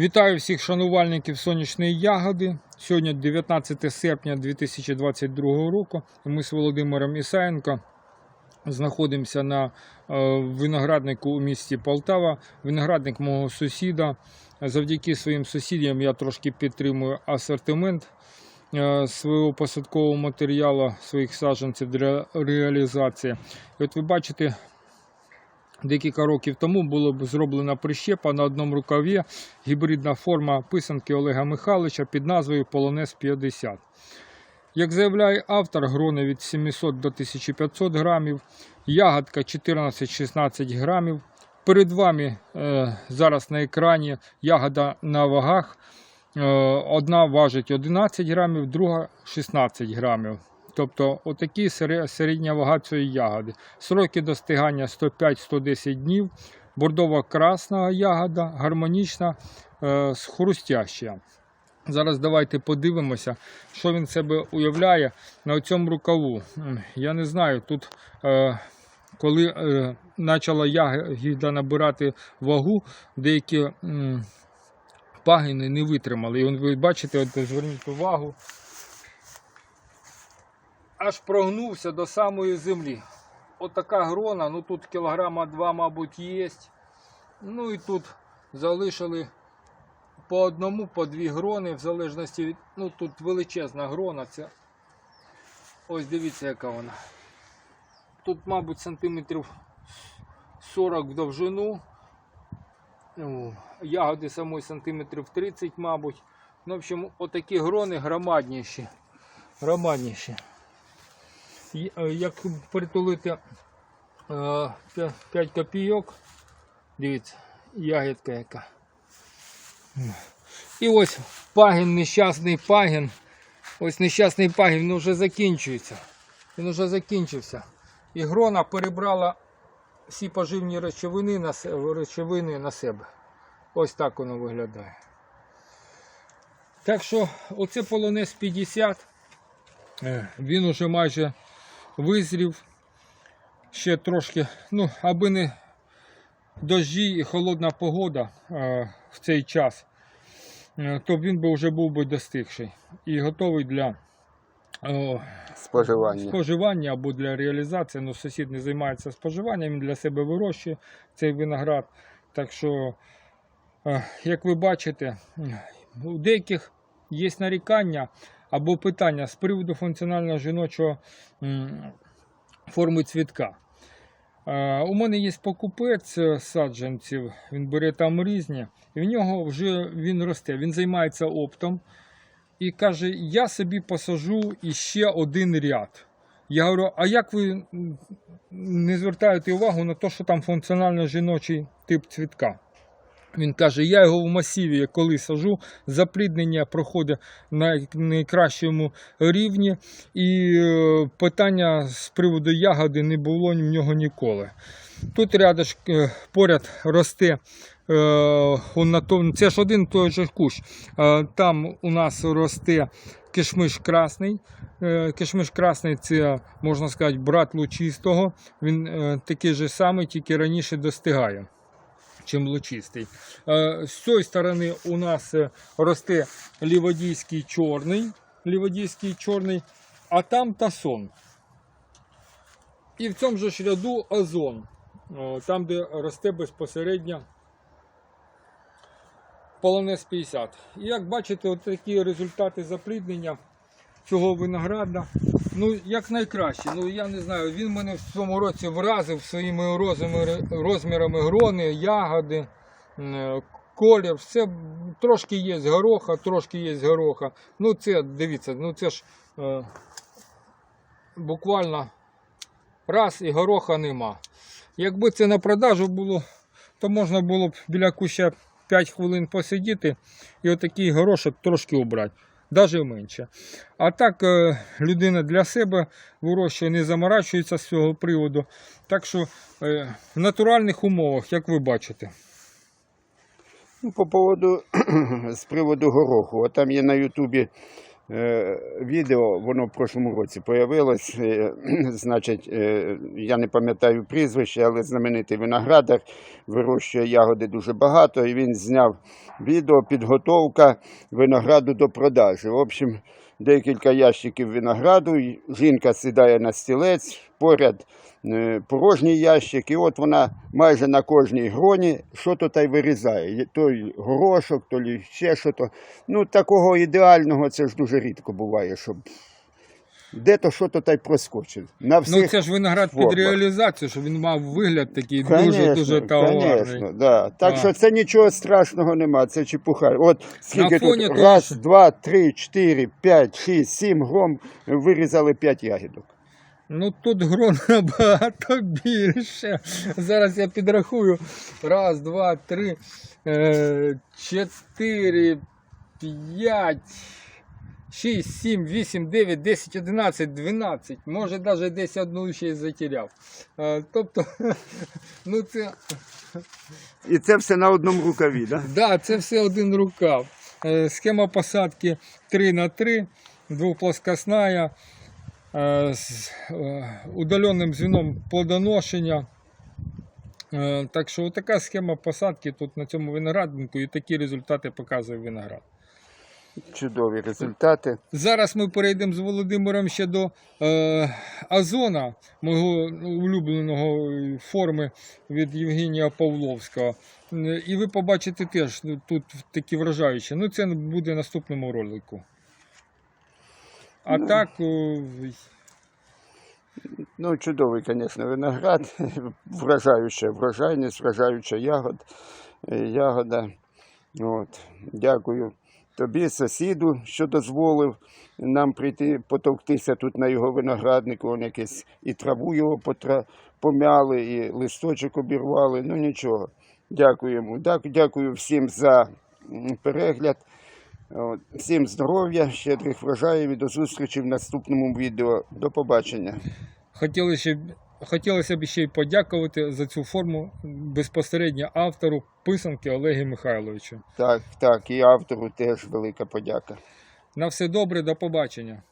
Вітаю всіх шанувальників сонячної ягоди. Сьогодні 19 серпня 2022 року. Ми з Володимиром Ісаєнко знаходимося на е, винограднику у місті Полтава. Виноградник мого сусіда. Завдяки своїм сусідям я трошки підтримую асортимент е, свого посадкового матеріалу, своїх саджанців для реалізації. І от ви бачите, Декілька років тому було б зроблена прищепа на одному рукаві гібридна форма писанки Олега Михайловича під назвою Полонез 50. Як заявляє автор, грони від 700 до 1500 грамів, ягодка 14-16 грамів. Перед вами е, зараз на екрані ягода на вагах. Е, одна важить 11 грамів, друга 16 грамів. Тобто отакі середня вага цієї ягоди. Сроки достигання 105-110 днів. Бордова красна ягода, гармонічна, е, хрустяща. Зараз давайте подивимося, що він себе уявляє на цьому рукаву. Я не знаю, тут е, коли е, почала ягода набирати вагу, деякі пагини не витримали. І ви бачите, от зверніть увагу, аж прогнувся до самої землі. От грона, ну тут кілограма два, мабуть, є. Ну і тут залишили по одному, по дві грони, в залежності від. Ну тут величезна грона. Це... Ось дивіться, яка вона. Тут, мабуть, сантиметрів 40 в довжину. Ну, Ягоди самої сантиметрів 30, мабуть. Ну, в общем, отакі грони громадніші. Громадніші. Е, Як притулити 5 копійок, дивіться, ягідка яка. І ось пагін, нещасний пагін. Ось нещасний пагін він вже закінчується. Він вже закінчився. І грона перебрала всі поживні речовини на, речовини на себе. Ось так воно виглядає. Так що оце полонез 50. Е, Він уже майже визрів. Ще трошки, ну, аби не дощі і холодна погода в цей час, е, то він би вже був би достигший і готовий для е, споживання. споживання або для реалізації. Ну, сусід не займається споживанням, він для себе вирощує цей виноград. Так що, е, як ви бачите, у деяких є нарікання або питання з приводу функціонального жіночого форми цвітка. Е, У мене є покупець саджанців, він бере там різні, і в нього вже він росте, він займається оптом і каже: Я собі посажу іще один ряд. Я говорю, а як ви не звертаєте увагу на те, що там функціонально жіночий тип цвітка? Він каже, я його в масиві, коли сажу, запліднення проходить на найкращому рівні, і е, питання з приводу ягоди не було в нього ніколи. Тут рядом поряд росте, е, це ж один той же кущ. Е, Там у нас росте кишмиш красний. Е, Кишмиш красний це, можна сказати, брат лучистого. Він е, такий же самий, тільки раніше достигає чим лучистий. Е, З цієї сторони у нас е, росте ліводійський чорний, ліводійський чорний, а там тасон. І в цьому ж ряду озон, там, де росте безпосередньо полонез 50. І як бачите, от такі результати запліднення цього винограда. Ну, як найкраще. Ну, я не знаю, він мене в цьому році вразив своїми розмірами, грони, ягоди, е, колір. Все трошки є гороха, трошки є гороха. Ну, це, дивіться, ну це ж е, буквально раз і гороха нема. Якби це на продажу було, то можна було б біля куща 5 хвилин посидіти і отакий горошок трошки убрати. Навіть менше. А так е, людина для себе вирощує, не заморачується з цього приводу. Так що е, в натуральних умовах, як ви бачите. Ну, по поводу з приводу гороху. От там є на Ютубі відео, воно в прошлому році появилось. Е, значить, е, я не пам'ятаю прізвище, але знаменитий виноградар вирощує ягоди дуже багато. І він зняв відео підготовка винограду до продажі. В общем, декілька ящиків винограду. Жінка сідає на стілець, поряд е, порожній ящик, і от вона майже на кожній гроні що то та й вирізає. Той горошок, то ще що то. Ну, такого ідеального це ж дуже рідко буває, щоб де-то що то та й проскочить. На Ну це ж виноград під реалізацію, щоб він мав вигляд такий Конечно, дуже-дуже товарний. конечно, да. Так що це нічого страшного нема, це чепуха. От скільки фоні тут того, раз, два, три, чотири, п'ять, шість, сім гром вирізали п'ять ягідок. Ну тут грон набагато більше. Зараз я підрахую. Раз, два, три, е, чотири, п'ять, шість, сім, вісім, дев'ять, десять, одинадцять, дванадцять. Може навіть десь одну ще й затеряв. Е, тобто, ну це, І це все на одному рукаві, да? да, це все один рукав. Е, схема посадки 3 на 3, двоплоскосная, е, з удаленним звіном плодоношення. Так що така схема посадки тут на цьому винограднику і такі результати показує виноград. Чудові результати. Зараз ми перейдемо з Володимиром ще до е, Озона, мого улюбленого форми від Євгенія Павловського. І ви побачите теж ну, тут такі вражаючі. Ну, це буде в наступному ролику. А Ну. так, о, Ну, чудовий, звісно, виноград, вражаюча врожайність, вражаюча ягод, е, ягода. От. Дякую тобі, сусіду, що дозволив нам прийти потовктися тут на його винограднику. Он якесь і траву його потра... помяли, і листочок обірвали. Ну нічого. Дякую йому. Дякую всім за перегляд. Всім здоров'я, щедрих врожаїв і до зустрічі в наступному відео. До побачення. хотілося, б- хотілося б ще й подякувати за цю форму безпосередньо автору писанки Олегі Михайловичу. Так, так, і автору теж велика подяка. На все добре, до побачення.